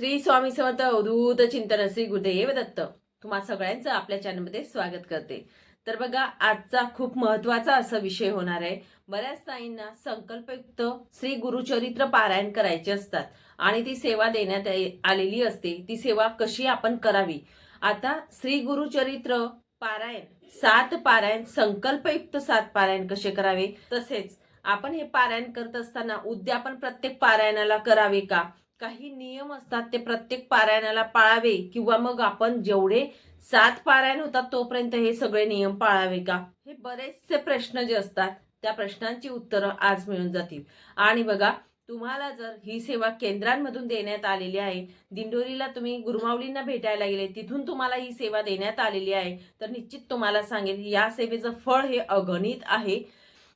श्री स्वामी समर्थ अवधूत चिंतन श्री गुरुदेव दत्त तुम्हा सगळ्यांचं आपल्या चॅनलमध्ये स्वागत करते. तर बघा आजचा खूप महत्त्वाचा असा विषय होणार आहे. बऱ्याच ताईंना संकल्पयुक्त श्री गुरुचरित्र पारायण करायचे असतात आणि ती सेवा देण्यात आलेली असते. ती सेवा कशी आपण करावी? आता श्री गुरुचरित्र पारायण सात पारायण संकल्पयुक्त सात पारायण कसे करावे? तसेच आपण हे पारायण करत असताना उद्यापन प्रत्येक पारायणाला करावे का? काही नियम असतात ते प्रत्येक पारायणाला पाळावे किंवा मग आपण जेवढे सात पारायण होतात तोपर्यंत हे सगळे नियम पाळावे का? हे बरेचसे प्रश्न जे असतात त्या प्रश्नांची उत्तरं आज मिळून जातील. आणि बघा तुम्हाला जर ही सेवा केंद्रांमधून देण्यात आलेली आहे दिंडोरीला तुम्ही गुरुमाऊलींना भेटायला गेले तिथून तुम्हाला ही सेवा देण्यात आलेली आहे तर निश्चित तुम्हाला सांगेल या सेवेचं फळ हे अगणित आहे.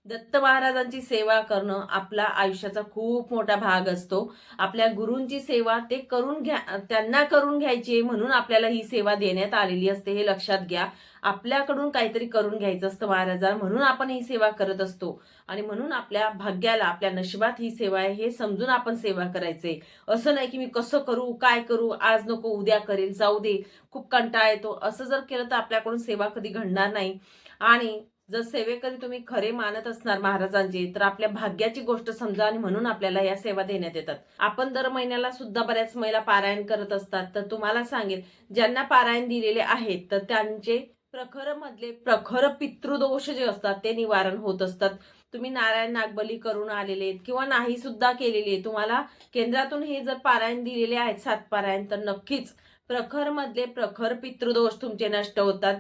दत्त महाराजांची सेवा करणं आपला आयुष्याचा खूप मोठा भाग असतो. आपल्या गुरूंची सेवा ते करून घ्या त्यांना करून घ्यायची आहे म्हणून आपल्याला ही सेवा देण्यात आलेली असते हे लक्षात घ्या. आपल्याकडून काहीतरी करून घ्यायचं असतं महाराजा म्हणून आपण ही सेवा करत असतो. आणि म्हणून आपल्या भाग्याला आपल्या नशिबात ही सेवा आहे हे समजून आपण सेवा करायचे असं नाही की मी कसं करू काय करू आज नको उद्या करेल जाऊ दे खूप कंटाळा येतो. असं जर केलं तर आपल्याकडून सेवा कधी घडणार नाही. आणि जर सेवेकरी तुम्ही खरे मानत असणार महाराजांची तर आपल्या भाग्याची गोष्ट समजा आणि म्हणून आपल्याला या सेवा देण्यात येतात. आपण दर महिन्याला सुद्धा बऱ्याच महिला पारायण करत असतात. तर तुम्हाला सांगेल ज्यांना पारायण दिलेले आहेत तर त्यांचे प्रखर मधले प्रखर पितृदोष जे असतात ते निवारण होत असतात. तुम्ही नारायण नागबली करून आलेले आहेत किंवा नाही सुद्धा केलेले आहे तुम्हाला केंद्रातून हे जर पारायण दिलेले आहेत सात पारायण तर नक्कीच प्रखर मधले प्रखर पितृदोष तुमचे नष्ट होतात.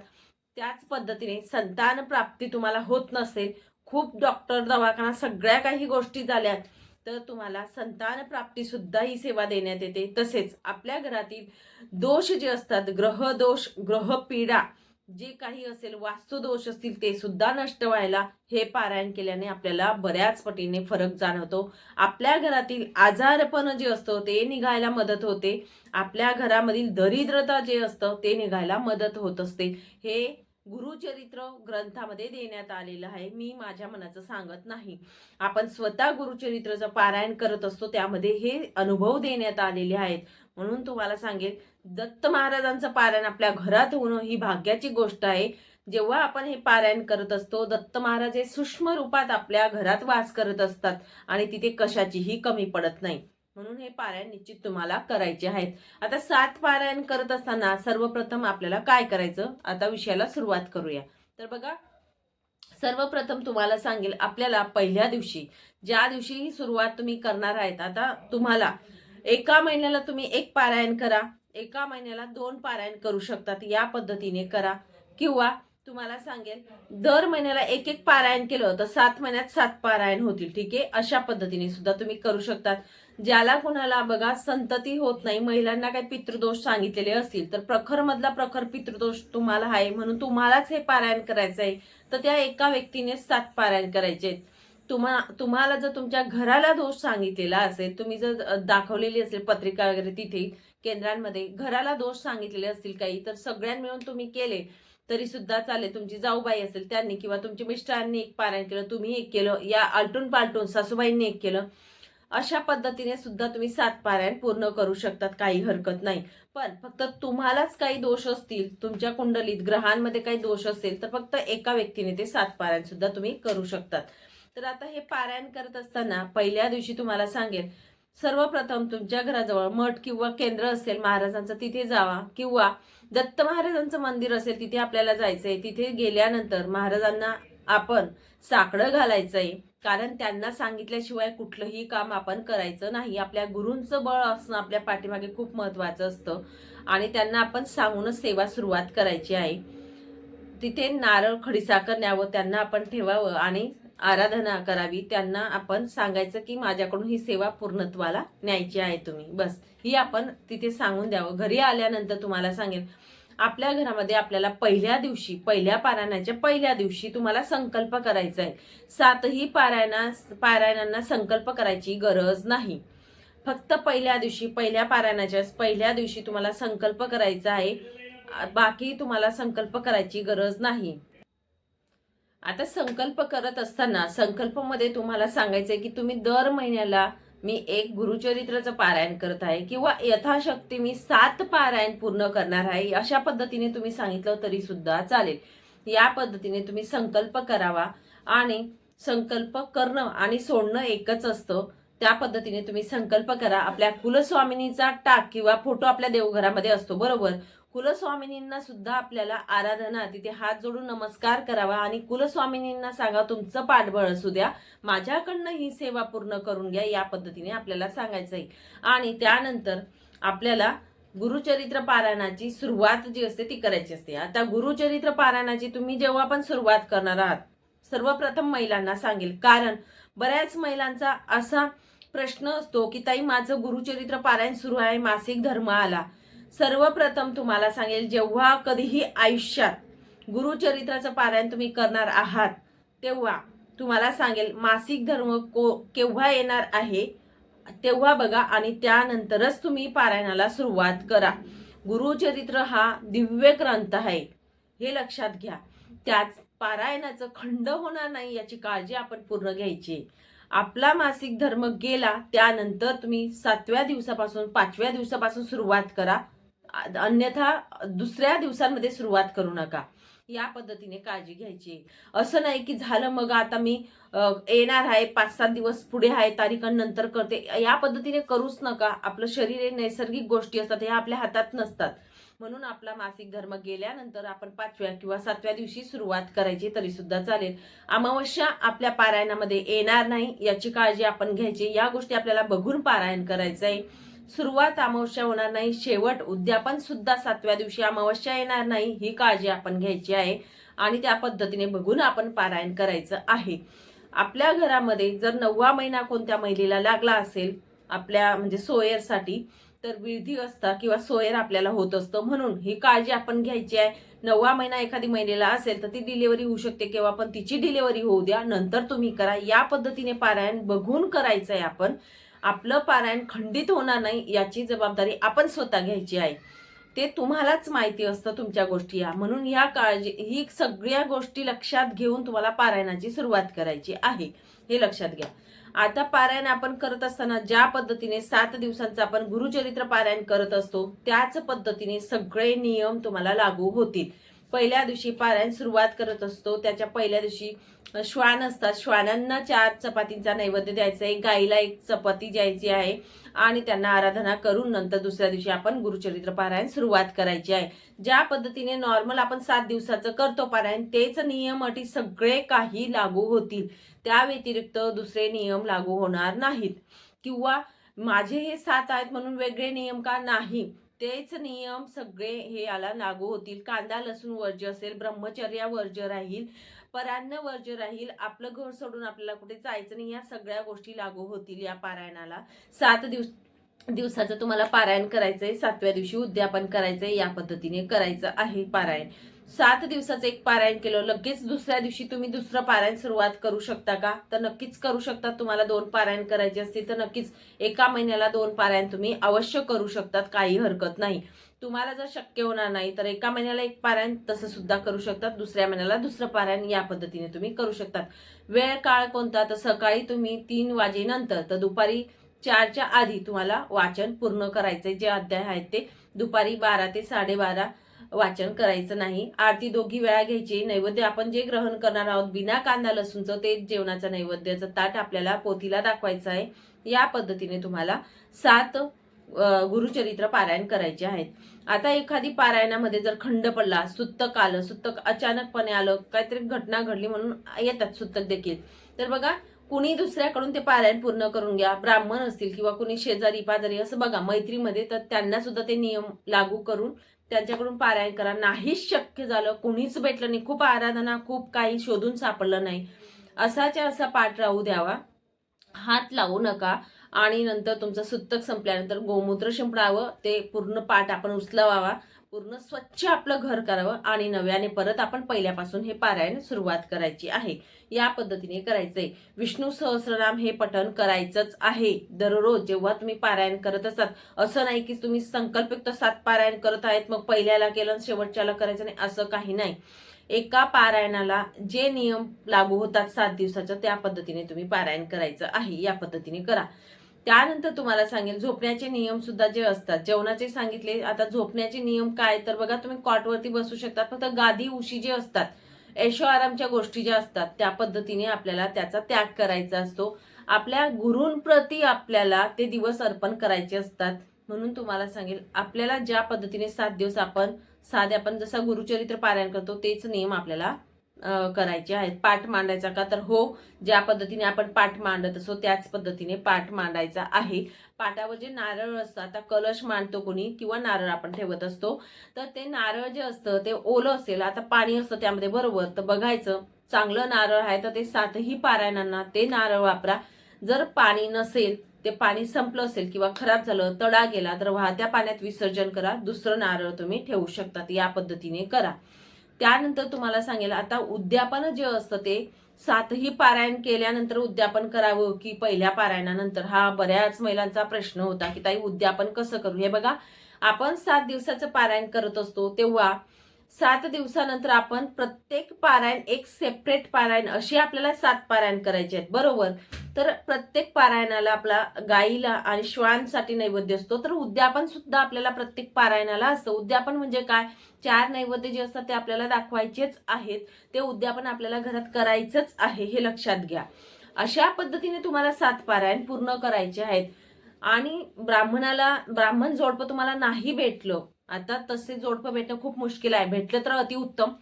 त्याच पद्धतीने संतान प्राप्ती तुम्हाला होत नसेल खूप डॉक्टर दवाखाना सगळ्या काही गोष्टी झाल्यात तर तुम्हाला संतान प्राप्ती सुद्धा ही सेवा देण्यात येते. तसेच आपल्या घरातील दोष जे असतात ग्रह दोष ग्रह पीडा जे काही असेल वास्तुदोष असतील ते सुद्धा नष्ट व्हायला हे पारायण केल्याने आपल्याला बऱ्याच पटीने फरक जाणवतो. आपल्या घरातील आजारपण जे असतं ते निघायला मदत होते. आपल्या घरामधील दरिद्रता जे असतं ते निघायला मदत होत असते. हे गुरुचरित्र ग्रंथामध्ये देण्यात आलेलं आहे. मी माझ्या मनाचं सांगत नाही. आपण स्वतः गुरुचरित्रचं पारायण करत असतो त्यामध्ये हे अनुभव देण्यात आलेले आहेत. म्हणून तुम्हाला सांगेल दत्त महाराजांचं पारायण आपल्या घरात होणं ही भाग्याची गोष्ट आहे. जेव्हा आपण हे पारायण करत असतो दत्त महाराज हे सूक्ष्म रूपात आपल्या घरात वास करत असतात आणि तिथे कशाचीही कमी पडत नाही. म्हणून हे पारायण निश्चित तुम्हाला करायचे आहेत. आता सात पारायण करत असताना सर्वप्रथम आपल्याला काय करायचं? आता विषयाला सुरुवात करूया. तर बघा सर्वप्रथम तुम्हाला सांगेल आपल्याला पहिल्या दिवशी ज्या दिवशी ही सुरुवात तुम्ही करणार आहेत आता तुम्हाला एका महिन्याला तुम्ही एक पारायण करा एका महिन्याला दोन पारायण करू शकतात या पद्धतीने करा. किंवा तुम्हाला सांगेल दर महिन्याला एक एक पारायण केलं तर सात महिन्यात सात पारायण होतील ठीक आहे? अशा पद्धतीने सुद्धा तुम्ही करू शकतात. ज्याला कुणाला बघा संतती होत नाही महिलांना काही पितृदोष सांगितलेले असतील तर प्रखर मधला प्रखर पितृदोष तुम्हाला आहे म्हणून तुम्हालाच हे पारायण करायचं आहे तर त्या एका व्यक्तीने सात पारायण करायचे तुम्हा तुम्हाला जर तुमच्या घराला दोष सांगितलेला असेल तुम्ही जर दाखवलेली असेल पत्रिका वगैरे तिथे केंद्रांमध्ये घराला दोष सांगितलेले असतील काही तर सगळ्यां मिळून तुम्ही केले तरी सुद्धा चालेल. तुमची जाऊबाई असेल त्यांनी किंवा तुमच्या मिस्टरांनी एक पारायण केलं तुम्ही एक केलं या आलटून पालटून सासूबाईंनी एक केलं अशा पद्धतीने सुद्धा तुम्ही सात पारायण पूर्ण करू शकतात काही हरकत नाही. पण फक्त तुम्हालाच काही दोष असतील तुमच्या कुंडलीत ग्रहांमध्ये काही दोष असेल तर फक्त एका व्यक्तीने ते सात पारायण सुद्धा तुम्ही करू शकतात. तर आता हे पारायण करत असताना पहिल्या दिवशी तुम्हाला सांगेल सर्वप्रथम तुमच्या घराजवळ मठ किंवा केंद्र असेल महाराजांचं तिथे जावा. किंवा दत्त महाराजांचं मंदिर असेल तिथे आपल्याला जायचंय. तिथे गेल्यानंतर महाराजांना आपण साकडं घालायचंय. कारण त्यांना सांगितल्याशिवाय कुठलंही काम आपण करायचं नाही. आपल्या गुरूंचं बळ असणं आपल्या पाठीमागे खूप महत्वाचं असतं. आणि त्यांना आपण सांगूनच सेवा सुरुवात करायची आहे. तिथे नारळ खडीसाखर न्यावं त्यांना आपण ठेवावं आणि आराधना करावी. त्यांना आपण सांगायचं की माझ्याकडून ही सेवा पूर्णत्वाला न्यायची आहे तुम्ही. बस. ही आपण तिथे सांगून द्यावं. घरी आल्यानंतर तुम्हाला सांगेल आपल्या घरामध्ये आपल्याला पहिल्या दिवशी पहिल्या पारायणाच्या पहिल्या दिवशी तुम्हाला संकल्प करायचा आहे सातही पारायणा पारायणांना संकल्प करायची गरज नाही. फक्त पहिल्या दिवशी पहिल्या पारायणाच्या पहिल्या दिवशी तुम्हाला संकल्प करायचा आहे बाकी तुम्हाला संकल्प करायची गरज नाही. आता संकल्प करत असताना संकल्पमध्ये तुम्हाला सांगायचं आहे की तुम्ही दर महिन्याला मी एक गुरुचरित्राचं पारायण करत आहे किंवा यथाशक्ती मी सात पारायण पूर्ण करणार आहे अशा पद्धतीने तुम्ही सांगितलं तरी सुद्धा चालेल. या पद्धतीने तुम्ही संकल्प करावा आणि संकल्प करणं आणि सोडणं एकच असतं. त्या पद्धतीने तुम्ही संकल्प करा. आपल्या कुलस्वामिनीचा टाक किंवा फोटो आपल्या देवघरामध्ये असतो बरोबर? कुलस्वामिनींना सुद्धा आपल्याला आराधना तिथे हात जोडून नमस्कार करावा आणि कुलस्वामिनींना सांगा तुमचं पाठबळ असू द्या. माझ्याकडनं ही सेवा पूर्ण करून घ्या. या पद्धतीने आपल्याला सांगायचं आहे. आणि त्यानंतर आपल्याला गुरुचरित्र पारायणाची सुरुवात जी असते ती करायची असते. आता गुरुचरित्र पारायणाची तुम्ही जेव्हा पण सुरुवात करणार आहात सर्वप्रथम महिलांना सांगेल. कारण बऱ्याच महिलांचा असा प्रश्न असतो की ताई माझं गुरुचरित्र पारायण सुरू आहे मासिक धर्म आला. सर्वप्रथम तुम्हाला सांगेल जेव्हा कधीही आयुष्यात गुरुचरित्राचं पारायण तुम्ही करणार आहात तेव्हा तुम्हाला सांगेल मासिक धर्म को केव्हा येणार आहे तेव्हा बघा आणि त्यानंतरच तुम्ही पारायणाला सुरुवात करा. गुरुचरित्र हा दिव्य ग्रंथ आहे हे लक्षात घ्या. त्याच पारायणाचं खंड होणार नाही याची काळजी आपण पूर्ण घ्यायची. आपला मासिक धर्म गेला त्यानंतर तुम्ही सातव्या दिवसापासून पाचव्या दिवसापासून सुरुवात करा. अन्यथा दुसऱ्या दिवसांमध्ये सुरुवात करू नका. या पद्धतीने काळजी घ्यायची. असं नाही की झालं मग आता मी येणार आहे पाच सात दिवस पुढे आहे तारीखांनंतर करते. या पद्धतीने करूच नका. आपलं शरीर हे नैसर्गिक गोष्टी असतात ह्या आपल्या हातात नसतात. म्हणून आपला मासिक धर्म गेल्यानंतर आपण पाचव्या किंवा सातव्या दिवशी सुरुवात करायची तरी सुद्धा चालेल. अमावस्या आपल्या पारायणामध्ये येणार नाही याची काळजी आपण घ्यायची. या गोष्टी आपल्याला बघून पारायण करायचं आहे सुरुवात अमावस्या होणार नाही शेवट उद्यापन सुद्धा सातव्या दिवशी अमावस्या येणार नाही ही काळजी आपण घ्यायची आहे आणि त्या पद्धतीने बघून आपण पारायण करायचं आहे. आपल्या घरामध्ये जर नववा महिना कोणत्या महिलेला लागला असेल आपल्या म्हणजे सोयरसाठी तर विधी असता किंवा सोयर आपल्याला होत असतं. म्हणून ही काळजी आपण घ्यायची आहे. नववा महिना एखादी महिलेला असेल तर ती डिलिव्हरी होऊ शकते किंवा पण तिची डिलिव्हरी होऊ द्या. नंतर तुम्ही करा. या पद्धतीने पारायण बघून करायचं आहे आपण. आपलं पारायण खंडित होणार नाही याची जबाबदारी आपण स्वतः घ्यायची आहे. ते तुम्हालाच माहिती असतं तुमच्या गोष्टी या. म्हणून ह्या काळजी ही सगळ्या गोष्टी लक्षात घेऊन तुम्हाला पारायणाची सुरुवात करायची आहे. हे लक्षात घ्या. आता पारायण आपण करत असताना ज्या पद्धतीने सात दिवसांचं आपण गुरुचरित्र पारायण करत असतो त्याच पद्धतीने सगळे नियम तुम्हाला लागू होतील. पहिल्या दिवशी पारायण सुरुवात करत असतो. त्याच्या पहिल्या दिवशी श्वान असतात. श्वानांना चार चपातींचा नैवेद्य द्यायचा आहे. गाईला एक चपाती द्यायची आहे आणि त्यांना आराधना करून नंतर दुसऱ्या दिवशी आपण गुरुचरित्र पारायण सुरुवात करायची आहे. ज्या पद्धतीने नॉर्मल आपण सात दिवसाचं करतो पारायण तेच नियम अटी सगळे काही लागू होतील. त्या व्यतिरिक्त दुसरे नियम लागू होणार नाहीत. किंवा माझे हे सात आहेत म्हणून वेगळे नियम का नाही? तेच नियम सगळे हे याला लागू होतील. कांदा लसूण वर्ज्य असेल ब्रह्मचर्या वर्ज्य राहील परान्न वर्ज्य राहील आपलं घर सोडून आपल्याला कुठे जायचं नाही या सगळ्या गोष्टी लागू होतील या पारायणाला. सात दिवस दिवसाचं तुम्हाला पारायण करायचंय सातव्या दिवशी उद्यापन करायचंय या पद्धतीने करायचं आहे पारायण. सात दिवसाचं एक पारायण केलं. लगेच दुसऱ्या दिवशी तुम्ही दुसरं पारायण सुरुवात करू शकता का? तर नक्कीच करू शकता. तुम्हाला दोन पारायण करायचे असतील तर नक्कीच एका महिन्याला दोन पारायण तुम्ही अवश्य करू शकतात. काही हरकत नाही. तुम्हाला जर शक्य होणार नाही तर एका महिन्याला एक पारायण तसं सुद्धा करू शकतात. दुसऱ्या महिन्याला दुसरं पारायण या पद्धतीने तुम्ही करू शकतात. वेळ काळ कोणता? तर सकाळी तुम्ही तीन वाजेनंतर तर दुपारी चारच्या आधी तुम्हाला वाचन पूर्ण करायचे जे अध्याय आहेत ते दुपारी बारा ते साडेबारा वाचन करायचं नाही. आरती दोघी वेळा घ्यायची. नैवेद्य आपण जे ग्रहण करणार आहोत बिना कांदा लसूणचं ते जेवणाचं नैवेद्याचं ताट आपल्याला पोथीला दाखवायचं आहे. या पद्धतीने तुम्हाला सात गुरुचरित्र पारायण करायचे आहेत. आता एखादी पारायणामध्ये जर खंड पडला सुत्तक आलं सुत्तक अचानकपणे आलं काहीतरी घटना घडली म्हणून येतात सुत्तक देखील. तर बघा कुणी दुसऱ्याकडून ते पारायण पूर्ण करून घ्या ब्राह्मण असतील किंवा कुणी शेजारी पाजारी असं बघा मैत्रीमध्ये तर त्यांना सुद्धा ते नियम लागू करून त्यांच्याकडून पारायण करा. नाहीच शक्य झालं कुणीच भेटलं नाही. खूप आराधना खूप काही शोधून सापडलं नाही. असाच्या असा पाठ राहू द्यावा. हात लावू नका. आणि नंतर तुमचं सुत्तक संपल्यानंतर गोमूत्र शिंपडावं. ते पूर्ण पाठ आपण उचलवावा. पूर्ण स्वच्छ आपलं घर करावं आणि नव्याने परत आपण पहिल्यापासून हे पारायण सुरुवात करायची आहे. या पद्धतीने करायचंय. विष्णू सहस्रनाम हे पठण करायचंच आहे. दररोज जेव्हा तुम्ही पारायण करत असतात असं नाही की तुम्ही संकल्पयुक्त सात पारायण करत आहेत मग पहिल्याला केलं आणि शेवटच्याला करायचं नाही असं काही नाही. एका पारायणाला जे नियम लागू होतात सात दिवसाच्या त्या पद्धतीने तुम्ही पारायण करायचं आहे. या पद्धतीने करा. त्यानंतर तुम्हाला सांगेल झोपण्याचे नियम सुद्धा जे असतात जेवणाचे सांगितले आता झोपण्याचे नियम काय? तर बघा तुम्ही कॉटवरती बसू शकतात फक्त गादी उशी जे असतात ऐशो आरामच्या गोष्टी ज्या असतात त्या पद्धतीने आपल्याला त्याचा त्याग करायचा असतो. आपल्या गुरूंप्रती आपल्याला ते दिवस अर्पण करायचे असतात. म्हणून तुम्हाला सांगेल आपल्याला ज्या पद्धतीने सात दिवस आपण साधे आपण जसा गुरुचरित्र पारायण करतो तेच नियम आपल्याला करायचे आहेत. पाठ मांडायचा का? तर हो ज्या पद्धतीने आपण पाठ मांडत असो त्याच पद्धतीने पाठ मांडायचा आहे. पाटावर जे नारळ असतं आता कलश मांडतो कोणी किंवा नारळ आपण ठेवत असतो तर ते नारळ जे असतं ते ओलं असेल आता पाणी असतं त्यामध्ये बरोबर तर बघायचं. चांगलं नारळ आहे तर ते सातही पारायणांना ते नारळ वापरा. जर पाणी नसेल ते पाणी संपलं असेल किंवा खराब झालं तडा गेला तर वाहत्या पाण्यात विसर्जन करा. दुसरं नारळ तुम्ही ठेवू शकतात या पद्धतीने करा. त्यानंतर तुम्हाला सांगेल आता उद्यापन जे असतं ते सातही पारायण केल्यानंतर उद्यापन करावं की पहिल्या पारायणानंतर? हा बऱ्याच महिलांचा प्रश्न होता की ताई उद्यापन कसं करू? हे बघा आपण सात दिवसाचं पारायण करत असतो तेव्हा सात दिवसानंतर आपण प्रत्येक पारायण एक सेपरेट पारायण अशी आपल्याला सात पारायण करायचे आहेत. बरोबर? तर प्रत्येक पारायणाला आपला गाईला आणि श्वांसाठी नैवेद्य असतो. तर उद्यापन सुद्धा आपल्याला प्रत्येक पारायणाला असतं. उद्यापन म्हणजे काय? चार नैवेद्य जे असतात ते आपल्याला दाखवायचेच आहेत. ते उद्यापन आपल्याला घरात करायचंच आहे हे लक्षात घ्या. अशा पद्धतीने तुम्हाला सात पारायण पूर्ण करायचे आहेत. आणि ब्राह्मणाला ब्राह्मण जोडपं तुम्हाला नाही भेटलं. आता तसे जोडपं भेटणं खूप मुश्किल आहे. भेटलं तर अतिउत्तम.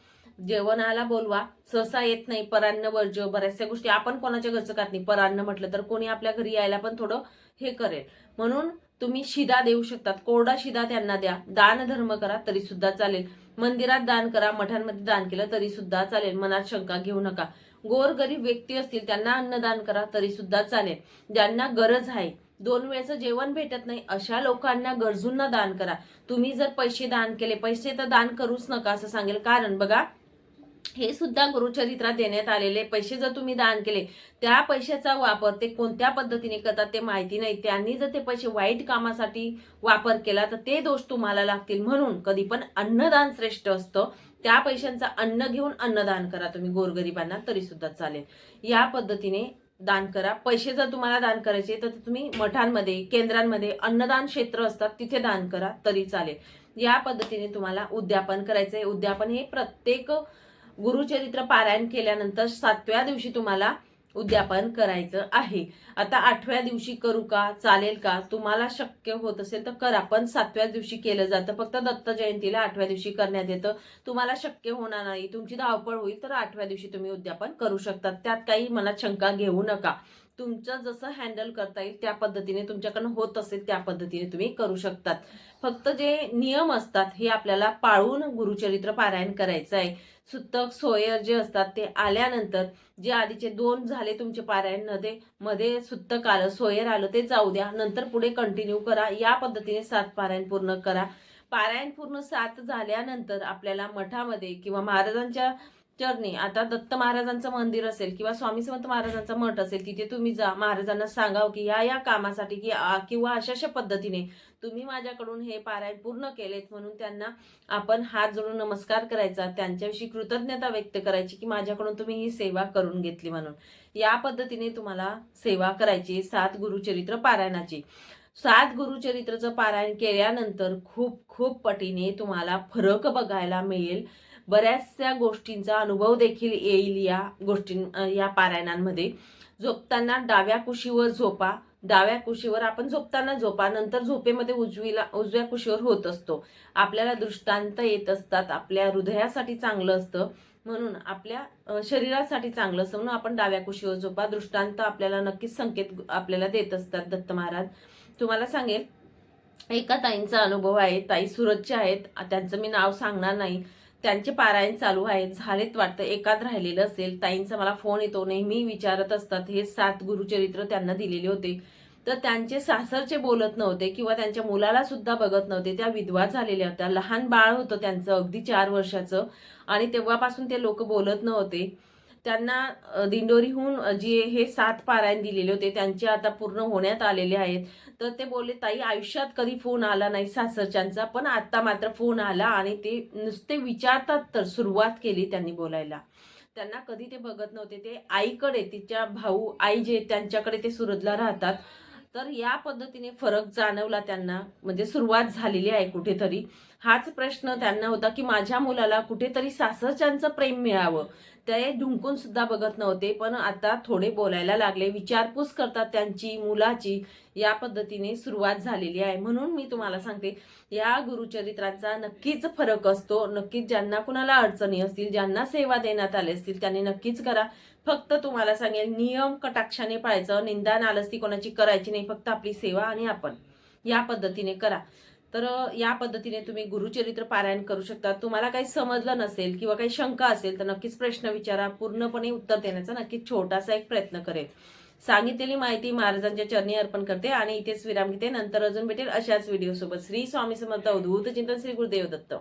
जेवणाला बोलवा. सहसा येत नाही परान्न वर्ज बऱ्याचशा गोष्टी. आपण कोणाच्या घरचं खात नाही? परान्न म्हटलं तर कोणी आपल्या घरी यायला पण थोडं हे करेल. म्हणून तुम्ही शिदा देऊ शकतात. कोरडा शिदा त्यांना द्या. दान धर्म करा तरी सुद्धा चालेल. मंदिरात दान करा मठांमध्ये दान केलं तरी सुद्धा चालेल. मनात शंका घेऊ नका. गोरगरीब व्यक्ती असतील त्यांना अन्नदान करा तरी सुद्धा चालेल. ज्यांना गरज आहे दोन वेळचं जेवण भेटत नाही अशा लोकांना गरजूंना दान करा. तुम्ही जर पैसे दान केले पैसे तर दान करूच नका असं सांगेल. कारण बघा हे सुद्धा गुरुचरित्रात देण्यात आलेले. पैसे जर तुम्ही दान केले त्या पैशाचा वापर ते कोणत्या पद्धतीने करतात ते माहिती नाही. त्यांनी जर ते पैसे वाईट कामासाठी वापर केला तर ते दोष तुम्हाला लागतील. म्हणून कधी पण अन्नदान श्रेष्ठ असतं. त्या पैशांचा अन्न घेऊन अन्नदान करा तुम्ही गोरगरिबांना तरी सुद्धा चालेल. या पद्धतीने दान करा. पैसे जर तुम्हाला दान करायचे तर तुम्ही मठांमध्ये केंद्रांमध्ये अन्नदान क्षेत्र असतात तिथे दान करा तरी चालेल. या पद्धतीने तुम्हाला उद्यापन करायचंय. उद्यापन हे प्रत्येक गुरुचरित्र पारायण केल्यानंतर सातव्या दिवशी तुम्हाला उद्यापन करायचं आहे. आता आठव्या दिवशी करू का? चालेल का? तुम्हाला शक्य होत असेल तर करा. पण सातव्या दिवशी केलं जातं. फक्त दत्त जयंतीला आठव्या दिवशी करण्यात येतं. तुम्हाला शक्य होणार नाही. तुमची धावपळ होईल तर आठव्या दिवशी तुम्ही उद्यापन करू शकतात. त्यात काही मनात शंका घेऊ नका. तुमचं जसं हँडल करता येईल त्या पद्धतीने तुमच्याकडनं होत असेल त्या पद्धतीने तुम्ही करू शकतात. फक्त जे नियम असतात हे आपल्याला पाळून गुरुचरित्र पारायण करायचं आहे. सुतक सोयर जे असतात ते आल्यानंतर जे आधीचे दोन झाले तुमचे पारायणमध्ये मध्ये सुतक आलं सोयर आलं ते जाऊ द्या. नंतर पुढे कंटिन्यू करा. या पद्धतीने सात पारायण पूर्ण करा. पारायण पूर्ण सात झाल्यानंतर आपल्याला मठामध्ये किंवा महाराजांच्या चरणी आता दत्त महाराजांचं मंदिर असेल किंवा स्वामी समर्थ महाराजांचा मठ असेल तिथे तुम्ही जा. महाराजांना सांगाव की या या कामासाठी की किंवा अशा अशा पद्धतीने तुम्ही माझ्याकडून हे पारायण पूर्ण केलेत म्हणून त्यांना आपण हात जोडून नमस्कार करायचा. त्यांच्याविषयी कृतज्ञता व्यक्त करायची की माझ्याकडून तुम्ही ही सेवा करून घेतली म्हणून. या पद्धतीने तुम्हाला सेवा करायची. सात गुरुचरित्र पारायणाची. सात गुरुचरित्रचं पारायण केल्यानंतर खूप खूप पटीने तुम्हाला फरक बघायला मिळेल. बऱ्याचशा गोष्टींचा अनुभव देखील येईल या गोष्टी या पारायणांमध्ये. झोपताना डाव्या कुशीवर झोपा डाव्या कुशीवर आपण झोपताना झोपा नंतर झोपेमध्ये उजवीला उजव्या कुशीवर होत असतो. आपल्याला दृष्टांत येत असतात आपल्या हृदयासाठी चांगलं असतं. म्हणून आपल्या शरीरासाठी चांगलं असतं. म्हणून आपण डाव्या कुशीवर झोपा. दृष्टांत आपल्याला नक्कीच संकेत आपल्याला देत असतात दत्त महाराज. तुम्हाला सांगेल एका ताईंचा अनुभव आहे. ताई सुरतच्या आहेत. त्यांचं मी नाव सांगणार नाही. त्यांचे पारायण चालू आहे. झालेत वाटतं एकात राहिलेलं असेल. ताईंचा मला फोन येतो. नेहमी विचारत असतात. हे सात गुरुचरित्र त्यांना दिलेले होते. तर त्यांचे सासरचे बोलत नव्हते किंवा त्यांच्या मुलाला सुद्धा बघत नव्हते. त्या विधवा झालेल्या होत्या. लहान बाळ होतं त्यांचं. अगदी चार वर्षाचं. आणि तेव्हापासून ते लोक बोलत नव्हते. त्यांना दिंडोरीहून जे हे सात पारायण दिलेले होते त्यांचे आता पूर्ण होण्यात आलेले आहेत. तर ते बोलले ताई आयुष्यात कधी फोन आला नाही सासरच्यांचा पण आता मात्र फोन आला आणि ते नुसते विचारतात तर सुरुवात केली त्यांनी बोलायला. त्यांना कधी ते बघत नव्हते. ते आईकडे तिच्या भाऊ आई जे त्यांच्याकडे ते सुरतला राहतात. तर या पद्धतीने फरक जाणवला त्यांना. म्हणजे सुरुवात झालेली आहे कुठेतरी. हाच प्रश्न त्यांना होता की माझ्या मुलाला कुठेतरी सासरच्यांचं प्रेम मिळावं. ते ढुंकून सुद्धा बघत नव्हते पण आता थोडे बोलायला लागले. विचारपूस करतात त्यांची मुलाची. या पद्धतीने सुरुवात झालेली आहे. म्हणून मी तुम्हाला सांगते या गुरुचरित्राचा नक्कीच फरक असतो. नक्कीच ज्यांना कुणाला अडचणी असतील ज्यांना सेवा देण्यात आले असतील त्यांनी नक्कीच करा. फक्त तुम्हाला सांगेल नियम कटाक्षाने पाळायचं. निंदा नालस्ती कोणाची करायची नाही. फक्त आपली सेवा आणि आपण या पद्धतीने करा. तर या पद्धतीने तुम्ही गुरुचरित्र पारायण करू शकता. तुम्हाला काही समजलं नसेल किंवा काही शंका असेल तर नक्कीच प्रश्न विचारा. पूर्णपणे उत्तर देण्याचा नक्कीच छोटासा एक प्रयत्न करेल सांगितलेली माहिती महाराजांच्या चरणी अर्पण करते आणि इथेच विराम घेते. नंतर अजून भेटेल अशाच व्हिडिओ सोबत. श्री स्वामी समर्थ अवधूत चिंतन श्री गुरुदेव दत्त.